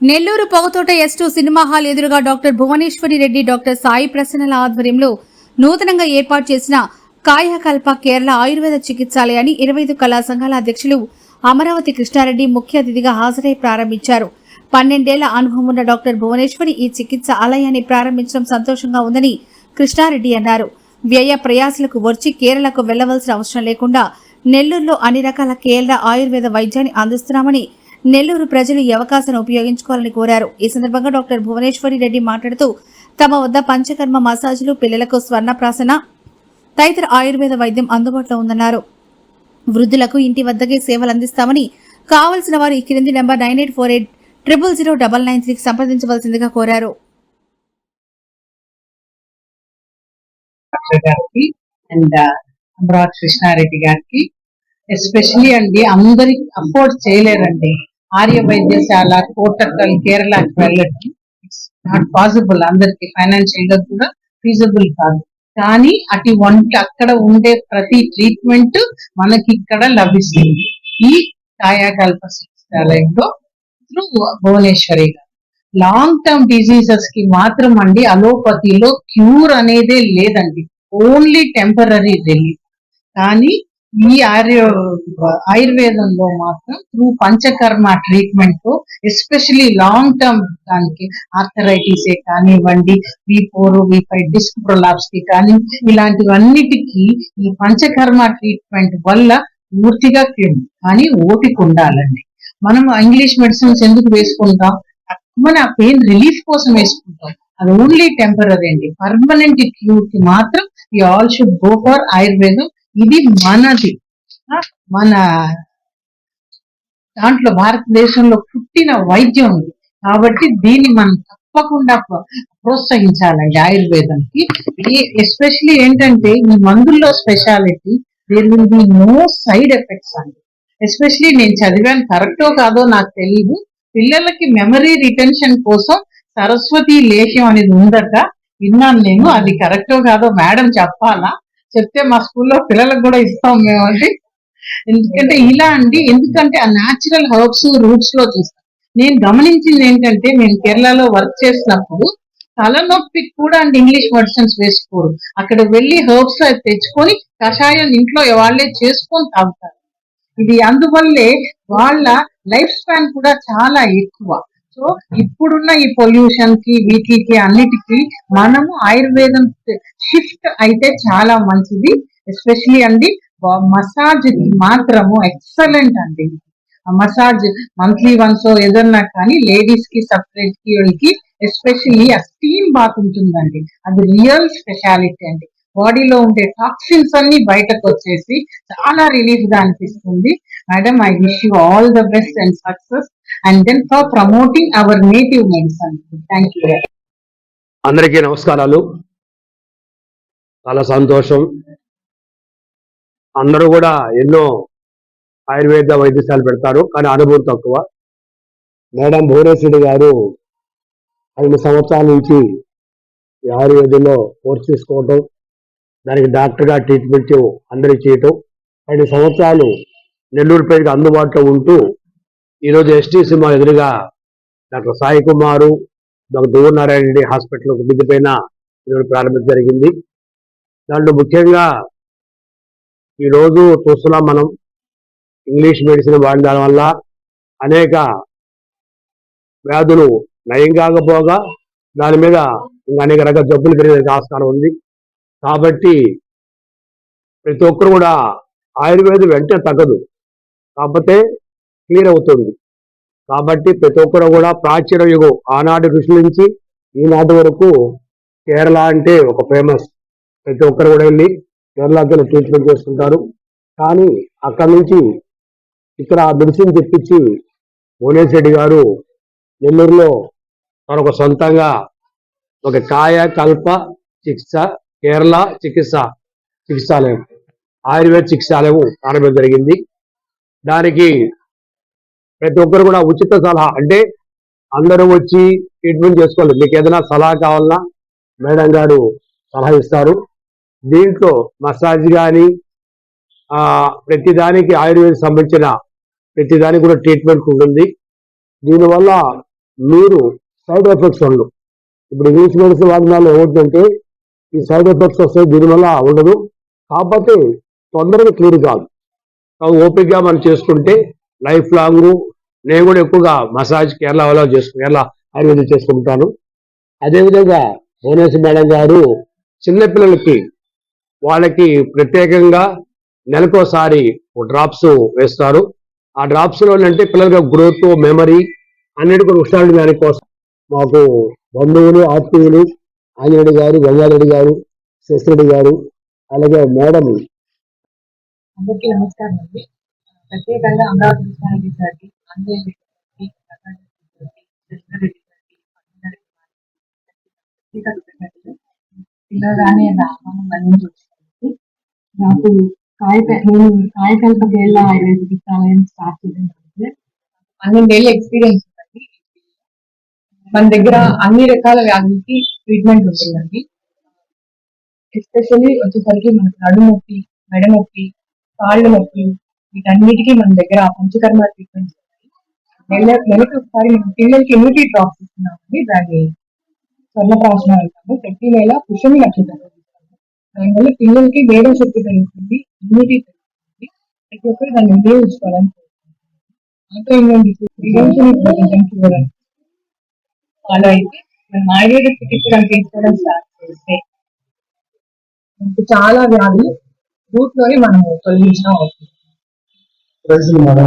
Nellore Pogathota S two cinema hall ఎదురుగా doctor Bhuvaneswari Reddy doctor Sai ప్రసన్నల ఆధ్వర్యంలో నూతనంగా ఏర్పాటు చేసిన కాయకల్ప కేరళ ఆయుర్వేద చికిత్సాలయాన్ని ఇరవై ఐదు కళా సంఘాల అధ్యక్షులు అమరావతి కృష్ణారెడ్డి ముఖ్య అతిథిగా హాజరై ప్రారంభించారు. పన్నెండేళ్ళ అనుభవం ఉన్న డాక్టర్ భువనేశ్వరి ఈ చికిత్స ఆలయాన్ని ప్రారంభించడం సంతోషంగా ఉందని కృష్ణారెడ్డి అన్నారు. వ్యయ ప్రయాసలకు వచ్చి కేరళకు వెళ్ళవలసిన అవసరం లేకుండా నెల్లూరులో అన్ని రకాల కేరళ ఆయుర్వేద వైద్యాన్ని అందిస్తున్నామని నెల్లూరు ప్రజలు ఈ అవకాశాన్ని ఉపయోగించుకోవాలని కోరారు. ఈ సందర్భంగా డాక్టర్ భువనేశ్వరి రెడ్డి మాట్లాడుతూ తమ వద్ద పంచకర్మ మసాజులు పిల్లలకు స్వర్ణప్రాసన తదితర ఆయుర్వేద వైద్యం అందుబాటులో ఉందన్నారు. వృద్ధులకు ఇంటి వద్దకే సేవలు అందిస్తామని కావలసిన వారు ఈ క్రింది number nine eight four eight triple zero double nine త్రీకి సంప్రదించవలసిందిగా కోరారు. డాక్టర్ గారికి అండ్ అమరావతి కృష్ణారెడ్డి గారికి ఎస్పెషలీ అండి అందరికి అఫోర్డ్ చేయలేరండి ఆర్య వైద్యశాల కోటకల్ కేరళకి వెళ్ళడం ఇట్స్ నాట్ పాసిబుల్ అందరికి. ఫైనాన్షియల్గా కూడా ఫీజబుల్ కాదు. కానీ అటు వంటి అక్కడ ఉండే ప్రతి ట్రీట్మెంట్ మనకి ఇక్కడ లభిస్తుంది. ఈ కాయాకల్ప చికిత్సాలయంలో త్రూ భువనేశ్వరి గారు. లాంగ్ టర్మ్ డిజీజెస్కి మాత్రం అండి అలోపతిలో క్యూర్ అనేదే లేదండి. ఓన్లీ టెంపరీ రిలీఫ్ కానీ ఈ ఆర్య ఆయుర్వేదంలో మాత్రం త్రూ పంచకర్మ ట్రీట్మెంట్తో ఎస్పెషలీ లాంగ్ టర్మ్ దానికి ఆర్థరైటిస్ కానివ్వండి V four V five disc ప్రొలాప్స్కి కానీ ఇలాంటివన్నిటికీ ఈ పంచకర్మ ట్రీట్మెంట్ వల్ల పూర్తిగా క్యూర్ కానీ ఓపిక ఉండాలండి. మనం ఇంగ్లీష్ మెడిసిన్స్ ఎందుకు వేసుకుంటాం? మన పెయిన్ రిలీఫ్ కోసం వేసుకుంటాం. అది ఓన్లీ టెంపరీ అండి. పర్మనెంట్ క్యూర్కి మాత్రం you all should go for ఆయుర్వేదం. ఇది మనది. మన దాంట్లో భారతదేశంలో పుట్టిన వైద్యం ఉంది కాబట్టి దీన్ని మనం తప్పకుండా ప్రోత్సహించాలండి ఆయుర్వేదంకి. ఎస్పెషలీ ఏంటంటే ఈ మందుల్లో speciality there will be no side effects అండి. ఎస్పెషలీ నేను చదివాను కరెక్టో కాదో నాకు తెలియదు పిల్లలకి మెమరీ రిటెన్షన్ కోసం సరస్వతి లేహ్యం అనేది ఉందట. విన్నాను నేను అది కరెక్టో కాదో మేడం చెప్పాలా? చెప్తే మా స్కూల్లో పిల్లలకు కూడా ఇస్తాం మేము అండి ఎందుకంటే ఇలా అండి ఎందుకంటే ఆ న్యాచురల్ హర్బ్స్ రూట్స్లో చూస్తాం. నేను గమనించింది ఏంటంటే నేను కేరళలో వర్క్ చేసినప్పుడు తలనొప్పికి కూడా అండి ఇంగ్లీష్ మెడిసిన్స్ వేసుకోరు. అక్కడ వెళ్ళి హర్బ్స్ తెచ్చుకొని కషాయం ఇంట్లో వాళ్ళే చేసుకొని తాగుతారు. ఇది అందువల్లే వాళ్ళ లైఫ్ స్పాన్ కూడా చాలా ఎక్కువ. సో ఇప్పుడున్న ఈ పొల్యూషన్కి వీటికి అన్నిటికీ మనము ఆయుర్వేదం షిఫ్ట్ అయితే చాలా మంచిది. ఎస్పెషలీ అండి మసాజ్కి మాత్రము ఎక్సలెంట్ అండి. మసాజ్ మంత్లీ వన్స్ ఏదన్నా కానీ లేడీస్కి సపరేట్కి వీళ్ళకి ఎస్పెషల్లీ ఆ స్టీమ్ బాత్ ఉంటుందండి. అది రియల్ స్పెషాలిటీ అండి. బాడీలో ఉండే టాక్సిన్స్ అన్ని బయటకు వచ్చేసి చాలా రిలీఫ్గా అనిపిస్తుంది. Madam I wish you all the best and success and then for promoting our native medicine thank you అందరికీ నమస్కారాలు. చాలా సంతోషం. అందరూ కూడా ఎన్నో ఆయుర్వేద వైద్యశాలు పెడతారు కానీ అనుభవం తక్కువ. మేడం భువనేశ్వరి గారు ఐదు సంవత్సరాల నుంచి ఈ ఆయుర్వేదంలో కోర్స్ తీసుకోవటం దానికి డాక్టర్గా ట్రీట్మెంట్ అందరికి చేయటం. ఐదు సంవత్సరాలు నెల్లూరు పేరుకి అందుబాటులో ఉంటూ ఈరోజు ఎస్టీ సినిమా ఎదురుగా doctor Sai Kumar doctor Duvvanarayana Reddy hospital ఒక బిడ్డ పైన ఈరోజు ప్రారంభించడం జరిగింది. దాంట్లో ముఖ్యంగా ఈరోజు చూస్తున్నాం మనం ఇంగ్లీష్ మెడిసిన్ వాడడం వల్ల అనేక వ్యాధులు నయం కాకపోగా దాని మీద ఇంకా అనేక రకాల జబ్బులు పెరిగే ఆస్కారం ఉంది. కాబట్టి ప్రతి ఒక్కరు కూడా ఆయుర్వేదం వెంటనే తగ్గదు. కాకపోతే క్లియర్ అవుతుంది. కాబట్టి ప్రతి ఒక్కరు కూడా ప్రాచీన యుగం ఆనాటి ఋషుల నుంచి ఈనాటి వరకు కేరళ అంటే ఒక ఫేమస్. ప్రతి ఒక్కరు కూడా వెళ్ళి కేరళతో ట్రీట్మెంట్ చేసుకుంటారు. కానీ అక్కడి నుంచి ఇక్కడ మెడిసిన్ తెప్పించి భువనేశ్వర్ రెడ్డి గారు నెల్లూరులో మరొక సొంతంగా ఒక కాయ కల్ప చికిత్స కేరళ చికిత్స చికిత్సాలయం ఆయుర్వేద చికిత్సాలయం ప్రారంభం జరిగింది. దానికి ప్రతి ఒక్కరు కూడా ఉచిత సలహా అంటే అందరూ వచ్చి ట్రీట్మెంట్ చేసుకోవాలి. మీకు ఏదైనా సలహా కావాలన్నా మేడం గారు సలహా ఇస్తారు. దీంట్లో మసాజ్ కానీ ప్రతిదానికి ఆయుర్వేదం సంబంధించిన ప్రతిదానికి కూడా ట్రీట్మెంట్ ఉంటుంది. దీనివల్ల మీరు సైడ్ ఎఫెక్ట్స్ ఉండవు. ఇప్పుడు ఇంగ్లీష్ మెడిసిన్ వాడినాలో ఏమవుతుందంటే ఈ సైడ్ ఎఫెక్ట్స్ వస్తాయి దీనివల్ల ఉండదు. కాకపోతే తొందరగా క్లియర్ కాదు. కాబట్టి ఓపికగా మనం చేసుకుంటే లైఫ్ లాంగ్ నేను కూడా ఎక్కువగా మసాజ్ కేరళ వాళ్ళ చేసుకుని కేరళ ఆయుర్వేదం చేసుకుంటాను. అదేవిధంగా భువనేశ్వర మేడం గారు చిన్నపిల్లలకి వాళ్ళకి ప్రత్యేకంగా నెలకోసారి డ్రాప్స్ వేస్తారు. ఆ డ్రాప్స్లో అంటే పిల్లలకి గ్రోత్ మెమరీ అన్నిటి కూడా ఉష్ణాలు దానికోసం. మాకు బంధువులు ఆత్మీయులు ఆంజనేయుడు గారు గంగారెడ్డి గారు శశిరెడ్డి గారు అలాగే మేడం అందరికీ నమస్కారం అండి. ప్రత్యేకంగా అమరావతి కృష్ణారెడ్డి గారికి అంజయ్ రెడ్డి గారికి ప్రకాష్ రెడ్డి నాకు కాయ నేను కాయకల్ప గేళ్ళ స్టార్ట్ చేయడం పన్నెండేళ్ళ ఎక్స్పీరియన్స్ మన దగ్గర అన్ని రకాల వ్యాధులకి ట్రీట్మెంట్ ఉంటుందండి. ఎస్పెషల్లీ వచ్చేసరికి మనకి నడుము నొప్పి మెడ నొప్పి కాళ్ళ నొప్పి వీటన్నిటికీ మన దగ్గర పంచకర్మ ట్రీట్మెంట్స్ నెల నెలకి ఒకసారి మనం పిల్లలకి ఇమ్యూనిటీ డ్రాప్స్ ఇస్తున్నామండి దాన్ని స్వర్ణప్రాశనం అంటాము ప్రతి నెల పుష్యమి నక్షత్రం దానివల్ల పిల్లలకి వేద శక్తి పెరుగుతుంది ఇమ్యూనిటీ పెరుగుతుంది. ప్రతి ఒక్కరు దాన్ని ఉపయోగించుకోవాలని auto immune disease prevention cure అని ఫాలో అయితే మనం ఆయుర్వేద చికిత్స తీసుకోవడం స్టార్ట్ చేస్తే చాలా వ్యాధులు రూట్లోనే మనం తొలగించడం అవుతుంది. ప్రజలు మనం